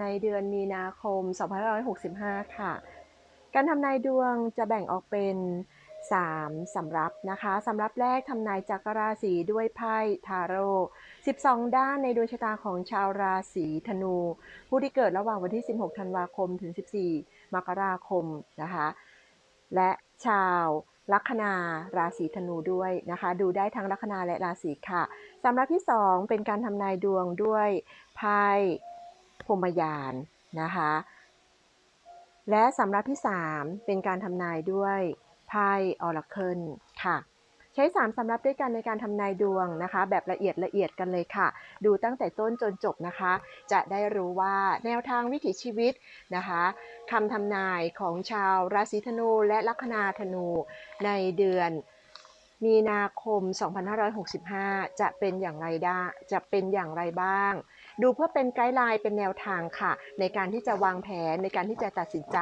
ในเดือนมีนาคม 2565 ค่ะ การทำนายดวงจะแบ่งออกเป็น 3 สำรับนะคะสำรับแรกทำนายจักรราศีด้วยไพ่ทาโร่12 ด้านในดวงชะตาของชาวราศีธนู ผู้ที่เกิดระหว่างวันที่ 16 ธันวาคมถึง 14 มกราคมนะคะ และชาวลัคนาราศีธนูด้วยนะคะ ดูได้ทั้งลัคนาและราศีค่ะสำรับที่ 2 เป็นการทำนายดวงด้วยไพ่ รมยานนะคะ และสำรับที่ 3 เป็นการทำนายด้วยไพ่ออราเคิลค่ะ ใช้ 3 สำรับด้วยกันในการทำนายดวงนะคะ แบบละเอียดละเอียดกันเลยค่ะ ดูตั้งแต่ต้นจนจบนะคะ จะได้รู้ว่าแนวทางวิถีชีวิตนะคะคำทำนายของชาวราศีธนูและลัคนาธนูในเดือนมีนาคม 2565 จะเป็นอย่างไรได้ จะเป็นอย่างไรบ้าง ดูเพื่อเป็นไกด์ไลน์เป็นแนวทางค่ะ ในการที่จะวางแผนในการที่จะตัดสินใจ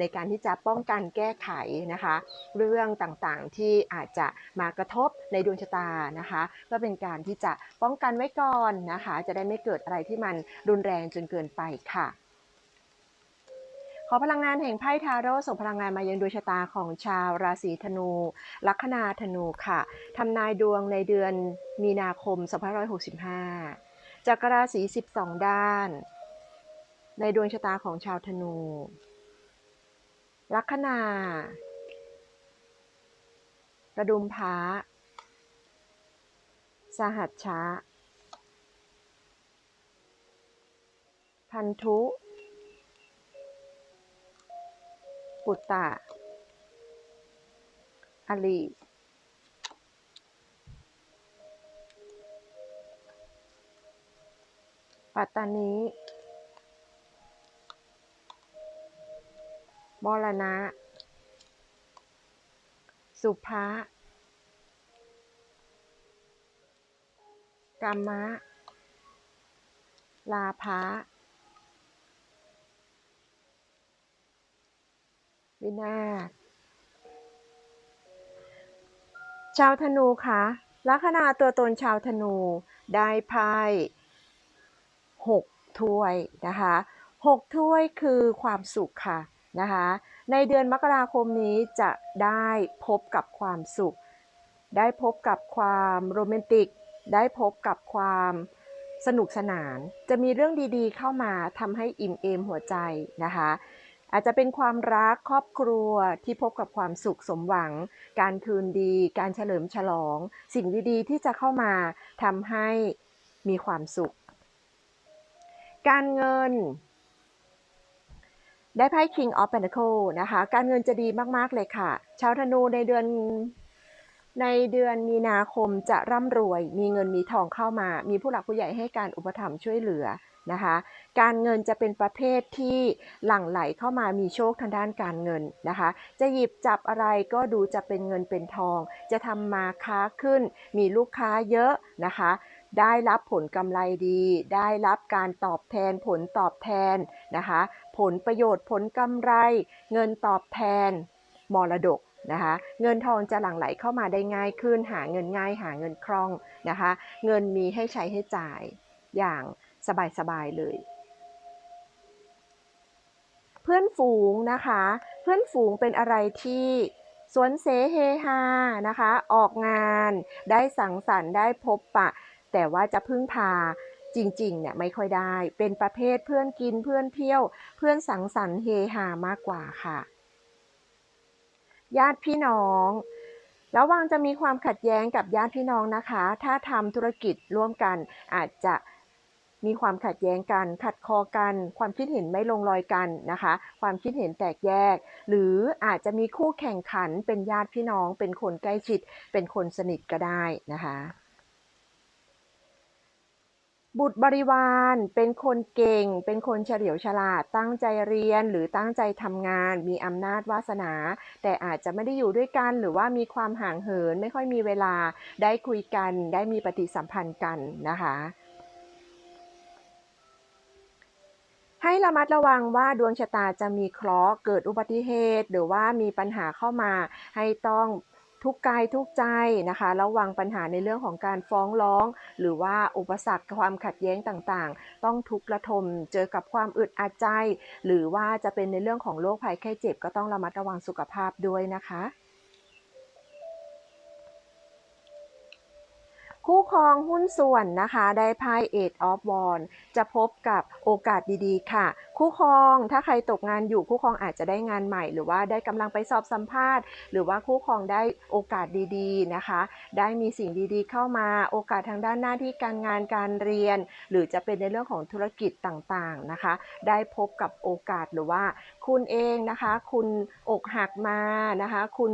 ในการที่จะป้องกันแก้ไขนะคะ เรื่องต่างๆที่อาจจะมากระทบในดวงชะตานะคะก็เป็นการที่จะป้องกันไว้ก่อนนะคะ จะได้ไม่เกิดอะไรที่มันรุนแรงจนเกินไปค่ะขอพลังงานแห่งไพ่ทาโร่ส่งพลังงานมายังดวงชะตาของชาวราศีธนู ลัคนาธนูค่ะทำนายดวงในเดือนมีนาคม 2565 จากรราศี12 ด้าน ในดวงชะตาของชาวธนู ลัคนากระดุมพระสหัชชะพันธุ ปุตตะอลี ปัตตานีมรณะ สุภะกรรมะ ลาภะวินาศชาวธนูคะลัคนาตัวตนชาวธนู ได้ไพ่ หกถ้วยนะคะหกถ้วยคือความสุขค่ะนะคะ ในเดือนมกราคมนี้จะได้พบกับความสุข ได้พบกับความโรแมนติก ได้พบกับความสนุกสนาน จะมีเรื่องดีๆ เข้ามาทำให้อิ่มเอมหัวใจนะคะ อาจจะเป็นความรักครอบครัวที่พบกับความสุขสมหวัง การคืนดี การเฉลิมฉลอง สิ่งดีๆ ที่จะเข้ามาทำให้มีความสุข การเงิน ได้ไพ่ King of Pentacle นะคะ การเงินจะดีมากๆเลยค่ะ ชาวธนูในเดือนในเดือนมีนาคมจะร่ำรวย มีเงินมีทองเข้ามา มีผู้หลักผู้ใหญ่ให้การอุปถัมภ์ช่วยเหลือนะคะ การเงินจะเป็นประเภทที่หลั่งไหลเข้ามามีโชคทางด้านการเงินนะคะ จะหยิบจับอะไรก็ดูจะเป็นเงินเป็นทอง จะทำมาค้าขึ้น มีลูกค้าเยอะนะคะ ได้รับผลกำไรดี ได้รับการตอบแทนผลตอบแทนนะคะ ผลประโยชน์ผลกำไร เงินตอบแทนมรดกนะคะเงินทองจะหลั่งไหลเข้ามาได้ง่ายขึ้น หาเงินง่ายหาเงินคล่องนะคะ เงินมีให้ใช้ให้จ่ายอย่างสบายๆเลย เพื่อนฝูงนะคะ เพื่อนฝูงเป็นอะไรที่สวนเสเฮฮานะคะ ออกงาน ได้สังสรรค์ได้พบปะ แต่ว่าจะพึ่งพาจริงๆเนี่ยไม่ค่อยได้ เป็นประเภทเพื่อนกินเพื่อนเที่ยว เพื่อนสังสรรค์เฮฮามากกว่าค่ะ ญาติพี่น้องระวังจะมีความขัดแย้งกับญาติพี่น้องนะคะ ถ้าทำธุรกิจร่วมกันอาจจะมีความขัดแย้งกัน ขัดคอกัน ความคิดเห็นไม่ลงรอยกันนะคะ ความคิดเห็นแตกแยก หรืออาจจะมีคู่แข่งขันเป็นญาติพี่น้อง เป็นคนใกล้ชิด เป็นคนสนิทก็ได้นะคะ บุตรบริวารเป็นคนเก่ง เป็นคนเฉลียวฉลาด ตั้งใจเรียนหรือตั้งใจทำงาน มีอำนาจวาสนา แต่อาจจะไม่ได้อยู่ด้วยกัน หรือว่ามีความห่างเหิน ไม่ค่อยมีเวลา ได้คุยกัน ได้มีปฏิสัมพันธ์กันนะคะ ให้ระมัดระวังว่าดวงชะตาจะมีเคราะห์ เกิดอุบัติเหตุ หรือว่ามีปัญหาเข้ามา ให้ต้อง ทุกกายทุกใจนะคะระวังปัญหาในเรื่องของการฟ้องร้อง หรือว่าอุปสรรคความขัดแย้งต่างๆ ต้องทุกข์ระทมเจอกับความอึดอัดใจ หรือว่าจะเป็นในเรื่องของโรคภัยไข้เจ็บก็ต้องระมัดระวังสุขภาพด้วยนะคะคู่ครองหุ้นส่วนนะคะ ได้ไพ่ Eight of Wands จะพบกับโอกาสดีๆ ค่ะ คู่ครอง ถ้าใครตกงานอยู่คู่ครองอาจจะได้งานใหม่ หรือว่าได้กำลังไปสอบสัมภาษณ์ หรือว่าคู่ครองได้โอกาสดีๆนะคะ ได้มีสิ่งดีๆ เข้ามาโอกาสทางด้านหน้าที่การงานการเรียน หรือจะเป็นในเรื่องของธุรกิจต่างๆนะคะ ได้พบกับโอกาสหรือว่าคุณเองนะคะ คุณอกหักมานะคะ คุณ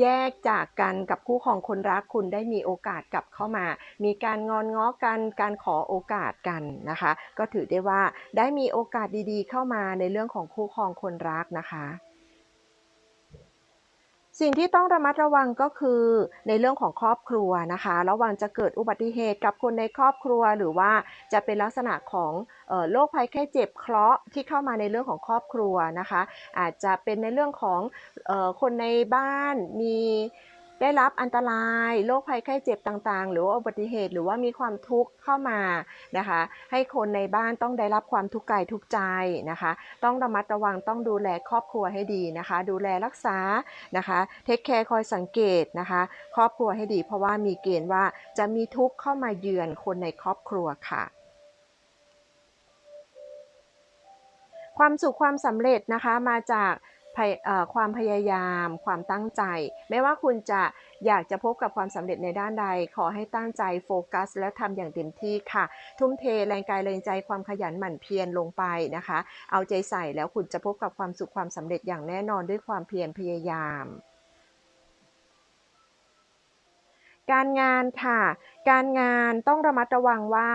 แยกจากกันกับคู่ครองคนรักคุณได้มีโอกาสกลับเข้ามา มีการงอนง้อกันการขอโอกาสกันนะคะ ก็ถือได้ว่าได้มีโอกาสดีๆ เข้ามาในเรื่องของคู่ครองคนรักนะคะ สิ่งที่ต้องระมัดระวังก็คือในเรื่องของครอบครัวนะคะ ระวังจะเกิดอุบัติเหตุกับคนในครอบครัว หรือว่าจะเป็นลักษณะของโรคภัยแค่เจ็บเคราะห์ที่เข้ามาในเรื่องของครอบครัวนะคะ อาจจะเป็นในเรื่องของคนในบ้านมี ได้รับอันตรายโรคภัยไข้เจ็บต่างๆ หรือว่าอุบัติเหตุหรือว่ามีความทุกข์เข้ามานะคะ ให้คนในบ้านต้องได้รับความทุกข์กายทุกใจนะคะ ต้องระมัดระวังต้องดูแลครอบครัวให้ดีนะคะ ดูแลรักษานะคะเทคแคร์คอยสังเกตนะคะ ครอบครัวให้ดี เพราะว่ามีเกณฑ์ว่าจะมีทุกข์เข้ามาเยือนคนในครอบครัวค่ะความสุขความสำเร็จนะคะมาจาก ความพยายาม ความตั้งใจ ไม่ว่าคุณจะอยากจะพบกับความสำเร็จในด้านใด ขอให้ตั้งใจโฟกัส และทำอย่างเต็มที่ค่ะ ทุ่มเทแรงกายแรงใจความขยันหมั่นเพียรลงไปนะคะ เอาใจใส่แล้วคุณจะพบกับความสุขความสำเร็จอย่างแน่นอนด้วยความเพียรพยายามการงานค่ะการงานต้องระมัดระวังว่า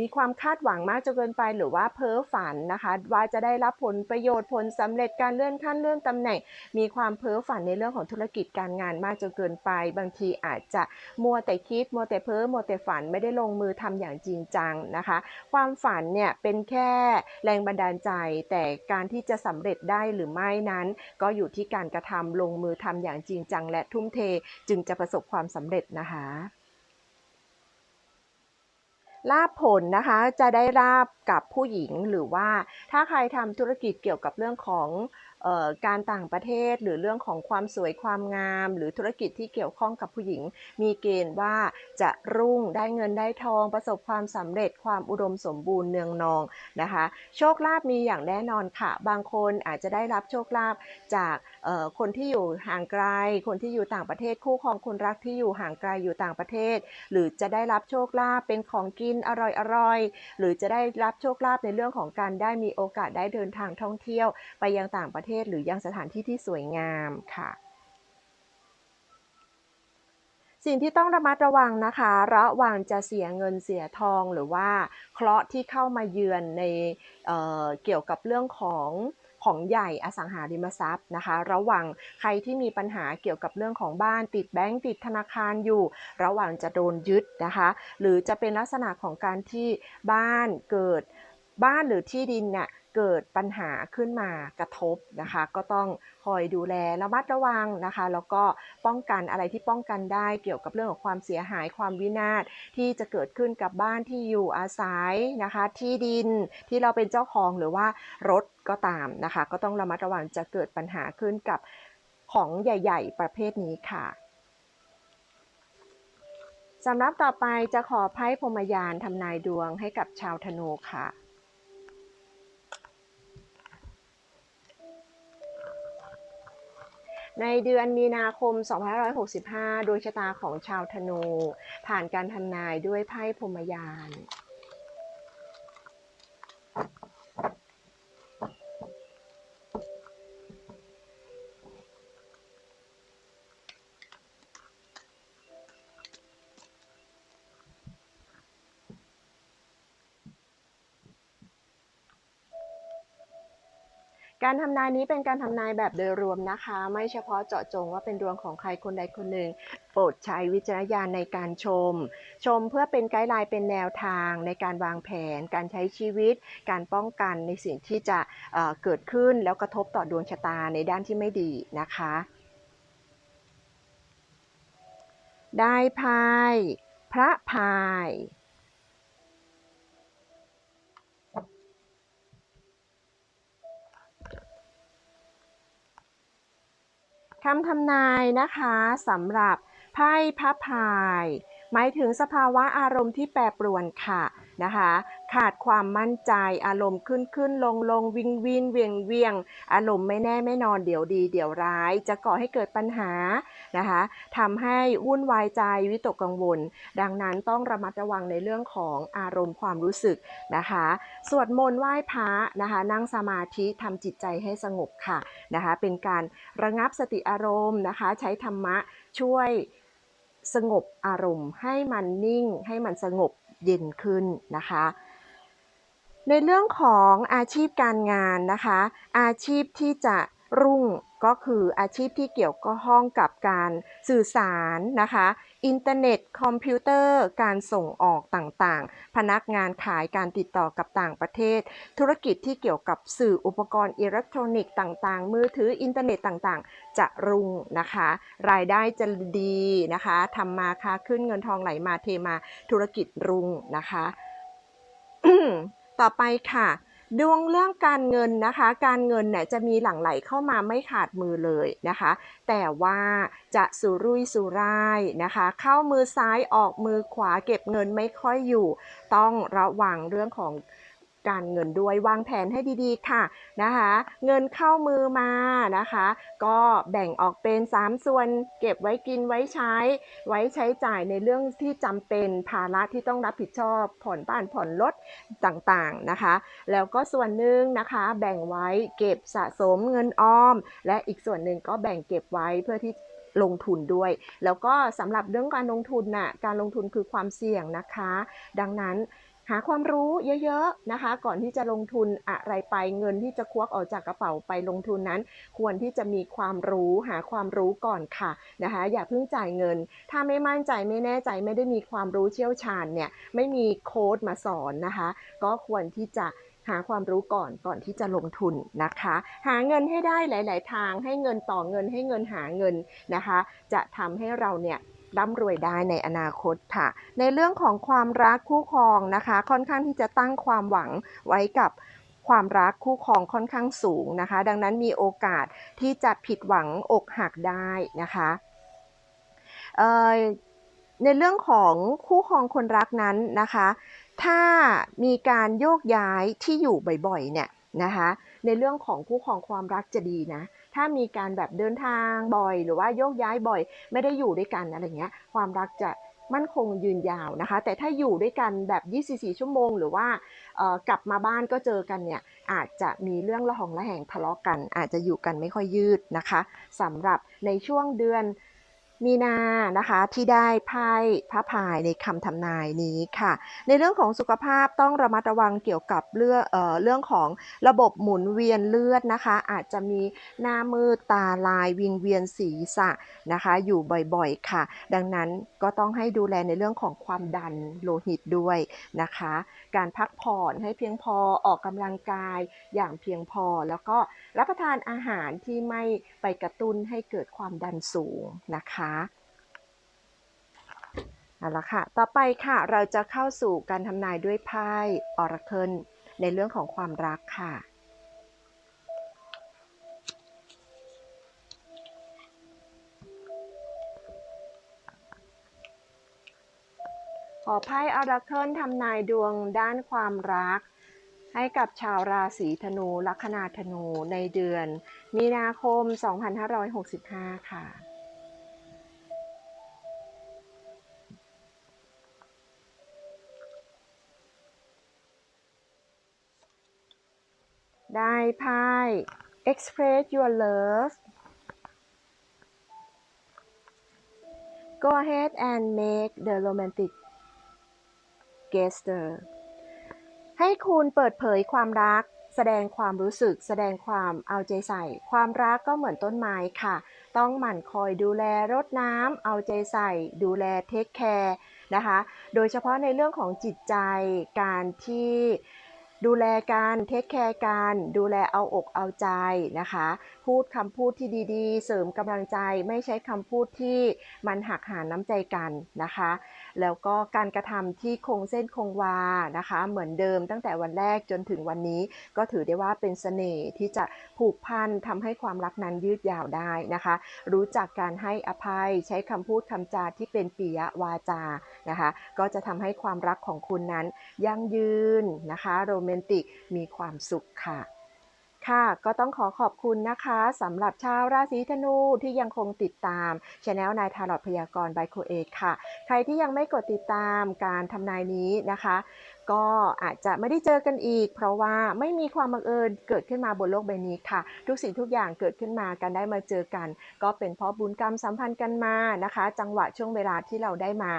มีความคาดหวังมากจนเกินไปหรือว่าเพ้อฝันนะคะ ว่าจะได้รับผลประโยชน์ผลสำเร็จการเลื่อนขั้นเลื่อนตำแหน่ง มีความเพ้อฝันในเรื่องของธุรกิจการงานมากจนเกินไป บางทีอาจจะมัวแต่คิดมัวแต่เพ้อมัวแต่ฝันไม่ได้ลงมือทำอย่างจริงจังนะคะ ความฝันเนี่ยเป็นแค่แรงบันดาลใจ แต่การที่จะสำเร็จได้หรือไม่นั้น ก็อยู่ที่การกระทำลงมือทำอย่างจริงจัง และทุ่มเทจึงจะประสบความสำเร็จนะคะ ลาบผลนะคะจะได้ลาบกับผู้หญิงหรือว่าถ้าใครทำธุรกิจเกี่ยวกับเรื่องของ การต่างประเทศหรือเรื่องของความสวยความงาม หรือธุรกิจที่เกี่ยวข้องกับผู้หญิง มีเกณฑ์ว่าจะรุ่งได้เงินได้ทอง ประสบความสำเร็จความอุดมสมบูรณ์เนืองนองนะคะ โชคลาภมีอย่างแน่นอนค่ะ บางคนอาจจะได้รับโชคลาภจากคนที่อยู่ห่างไกล คนที่อยู่ต่างประเทศคู่ครองคนรักที่อยู่ห่างไกลอยู่ต่างประเทศ หรือจะได้รับโชคลาภเป็นของกินอร่อยๆหรือจะได้รับโชคลาภในเรื่องของการได้มีโอกาสได้เดินทางท่องเที่ยวไปยังต่างประเทศศ หรือยังสถานที่ที่สวยงามค่ะ สิ่งที่ต้องระมัดระวังนะคะ ระวังจะเสียเงินเสียทองหรือว่าเคราะห์ที่เข้ามาเยือนในเเกี่ยวกับเรื่องของของใหญ่อสังหาริมทรัพย์นะคะ ระวังใครที่มีปัญหาเกี่ยวกับเรื่องของบ้านติดแบงก์ติดธนาคารอยู่ ระวังจะโดนยึดนะคะ หรือจะเป็นลักษณะของการที่บ้านเกิดบ้านหรือที่ดินเนี่ย เกิดปัญหาขึ้นมากระทบนะคะ ก็ต้องคอยดูแลระมัดระวังนะคะ แล้วก็ป้องกันอะไรที่ป้องกันได้เกี่ยวกับเรื่องของความเสียหายความวินาศที่จะเกิดขึ้นกับบ้านที่อยู่อาศัยนะคะ ที่ดินที่เราเป็นเจ้าของหรือว่ารถก็ตามนะคะ ก็ต้องระมัดระวังจะเกิดปัญหาขึ้นกับของใหญ่ ๆ ประเภทนี้ค่ะสำหรับต่อไปจะขอไพ่พรมยานทำนายดวงให้กับชาวธนูค่ะ ในเดือนมีนาคม 2565โดยชะตาของชาวธนู ผ่านการทำนายด้วยไพ่พรมยาน การทำนายนี้เป็นการทำนายแบบโดยรวมนะคะ ไม่เฉพาะเจาะจงว่าเป็นดวงของใครคนใดคนหนึ่ง โปรดใช้วิจารณญาณในการชม ชมเพื่อเป็นไกด์ไลน์เป็นแนวทางในการวางแผน การใช้ชีวิต การป้องกันในสิ่งที่จะเเกิดขึ้นแล้วกระทบต่อดวงชะตาในด้านที่ไม่ดีนะคะ ได้ไพ่พระพาย คำทำนายนะคะสำหรับไพ่พระพาย หมายถึงสภาวะอารมณ์ที่แปรปรวนค่ะ นะคะ ขาดความมั่นใจอารมณ์ขึ้นขึ้นลงลงวิงวินเวียงเวียง อารมณ์ไม่แน่ไม่นอนเดี๋ยวดีเดี๋ยวร้าย จะก่อให้เกิดปัญหานะคะทำให้วุ่นวายใจวิตกกังวล ดังนั้นต้องระมัดระวังในเรื่องของอารมณ์ความรู้สึกนะคะ สวดมนต์ไหว้พระนะคะ นั่งสมาธิทำจิตใจให้สงบค่ะนะคะ เป็นการระงับสติอารมณ์นะคะ ใช้ธรรมะช่วยสงบอารมณ์ให้มันนิ่งให้มันสงบ เย็นขึ้นนะคะ ในเรื่องของอาชีพการงานนะคะ อาชีพที่จะรุ่ง ก็คืออาชีพที่เกี่ยวข้องกับการสื่อสารนะคะ อินเทอร์เน็ต คอมพิวเตอร์ การส่งออกต่างๆ พนักงานขายการติดต่อกับต่างประเทศ ธุรกิจที่เกี่ยวกับสื่ออุปกรณ์อิเล็กทรอนิกส์ต่างๆ มือถืออินเทอร์เน็ตต่างๆ จะรุ่งนะคะ รายได้จะดีนะคะทำมาค้าขึ้นเงินทองไหลมาเทมาธุรกิจรุ่งนะคะ ต่อไปค่ะ ดวงเรื่องการเงินนะคะ การเงินเนี่ยจะมีหลั่งไหลเข้ามาไม่ขาดมือเลยนะคะ แต่ว่าจะสุรุ่ยสุร่ายนะคะ เข้ามือซ้ายออกมือขวาเก็บเงินไม่ค่อยอยู่ ต้องระวังเรื่องของ การเงินด้วยวางแผนให้ดีๆค่ะนะคะ เงินเข้ามือมานะคะ ก็แบ่งออกเป็น 3 ส่วนเก็บไว้กินไว้ใช้ ไว้ใช้จ่ายในเรื่องที่จำเป็นภาระที่ต้องรับผิดชอบผ่อนบ้านผ่อนรถต่างๆนะคะ แล้วก็ส่วนหนึ่งนะคะแบ่งไว้เก็บสะสมเงินออม และอีกส่วนหนึ่งก็แบ่งเก็บไว้เพื่อที่ลงทุนด้วย แล้วก็สำหรับเรื่องการลงทุนน่ะการลงทุนคือความเสี่ยงนะคะ ดังนั้น หาความรู้เยอะๆนะคะ ก่อนที่จะลงทุนอะไรไปเงินที่จะควักออกจากกระเป๋าไปลงทุนนั้น ควรที่จะมีความรู้หาความรู้ก่อนค่ะนะคะ อย่าเพิ่งจ่ายเงิน ถ้าไม่มั่นใจไม่แน่ใจไม่ได้มีความรู้เชี่ยวชาญเนี่ยไม่มีโค้ดมาสอนนะคะ ก็ควรที่จะหาความรู้ก่อนก่อนที่จะลงทุนนะคะ หาเงินให้ได้หลาย ๆ ทางให้เงินต่อเงินให้เงินหาเงินนะคะ จะทำให้เราเนี่ย ร่ำรวยได้ในอนาคตค่ะ ในเรื่องของความรักคู่ครองนะคะ ค่อนข้างที่จะตั้งความหวังไว้กับความรักคู่ครองค่อนข้างสูงนะคะ ดังนั้นมีโอกาสที่จะผิดหวังอกหักได้นะคะในเรื่องของคู่ครองคนรักนั้นนะคะ ถ้ามีการโยกย้ายที่อยู่บ่อยๆเนี่ยนะคะ ในเรื่องของคู่ครองความรักจะดีนะ ถ้ามีการแบบเดินทางบ่อย หรือว่าโยกย้ายบ่อย ไม่ได้อยู่ด้วยกันอะไรเงี้ย ความรักจะมั่นคงยืนยาวนะคะ แต่ถ้าอยู่ด้วยกันแบบ 24 ชั่วโมง หรือว่ากลับมาบ้านก็เจอกันเนี่ย อาจจะมีเรื่องละหองละแหงทะเลาะกัน อาจจะอยู่กันไม่ค่อยยืดนะคะสำหรับในช่วงเดือน มีนานะคะที่ได้ไพ่พระพายในคำทำนายนี้ค่ะ ในเรื่องของสุขภาพต้องระมัดระวังเกี่ยวกับเรื่องเออเรื่องของระบบหมุนเวียนเลือดนะคะ อาจจะมีหน้ามืดตาลายวิงเวียนศีรษะนะคะ อยู่บ่อยๆค่ะ ดังนั้นก็ต้องให้ดูแลในเรื่องของความดันโลหิตด้วยนะคะ การพักผ่อนให้เพียงพอออกกำลังกายอย่างเพียงพอ แล้วก็รับประทานอาหารที่ไม่ไปกระตุ้นให้เกิดความดันสูงนะคะเอาละค่ะ ต่อไปค่ะ เราจะเข้าสู่การทำนายด้วยไพ่ออร์เคิลในเรื่องของความรักค่ะ ขอไพ่ออร์เคิลทำนายดวงด้านความรัก ให้กับชาวราศีธนูลัคนาธนูในเดือน มีนาคม 2565 ค่ะ ได้ไพ่ express your love go ahead and make the romantic gesture ให้คุณเปิดเผยความรัก แสดงความรู้สึก แสดงความเอาใจใส่ ความรักก็เหมือนต้นไม้ค่ะ ต้องหมั่นคอยดูแลรดน้ำเอาใจใส่ ดูแลเทคแคร์นะคะ โดยเฉพาะในเรื่องของจิตใจการที่ ดูแลกันเทคแคร์กันดูแลเอาอกเอาใจนะคะ พูดคำพูดที่ดีๆ เสริมกำลังใจไม่ใช้คำพูดที่มันหักหาน้ำใจกันนะคะแล้วก็การกระทำที่คงเส้นคงวานะคะ เหมือนเดิมตั้งแต่วันแรกจนถึงวันนี้ ก็ถือได้ว่าเป็นเสน่ห์ที่จะผูกพันทำให้ความรักนั้นยืดยาวได้นะคะ รู้จักการให้อภัยใช้คำพูดคำจาที่เป็นปิยวาจานะคะ ก็จะทำให้ความรักของคุณนั้นยั่งยืนนะคะ โรแมนติกมีความสุขค่ะ ค่ะก็ต้องขอขอบคุณนะคะสำหรับชาวราศีธนูที่ยังคงติดตามช anel นายทารอดพยากรณ์บโคเอค่ะ ใครที่ยังไม่กดติดตามการทำนายนี้นะคะ ก็อาจจะไม่ได้เจอกันอีก เพราะว่าไม่มีความบังเอิญเกิดขึ้นมาบนโลกใบนี้ค่ะ ทุกสิ่งทุกอย่างเกิดขึ้นมาการได้มาเจอกัน ก็เป็นเพราะบุญกรรมสัมพันธ์กันมานะคะ จังหวะช่วงเวลาที่เราได้มา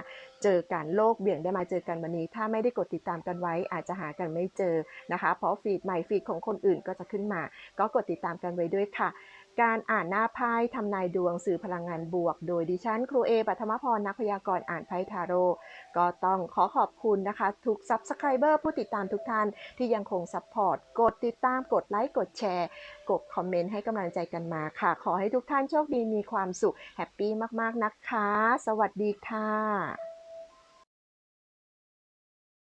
เจอกันโลกเบี่ยงได้มาเจอกันวันนี้ ถ้าไม่ได้กดติดตามกันไว้ อาจจะหากันไม่เจอนะคะ เพราะฟีดใหม่ฟีดของคนอื่นก็จะขึ้นมา ก็กดติดตามกันไว้ด้วยค่ะ การอ่านหน้าไพ่ทำนายดวงสื่อพลังงานบวก โดยดิฉันครูเอปัทมพรนักพยากรณ์อ่านไพ่ทาโร่ก็ต้องขอขอบคุณนะคะ ทุก Subscriber ผู้ติดตามทุกท่านที่ยังคงซัพพอร์ตกดติดตามกดไลค์กดแชร์ กดคอมเมนต์ให้กำลังใจกันมาค่ะ ขอให้ทุกท่านโชคดีมีความสุขแฮปปี้มากๆนะคะ สวัสดีค่ะ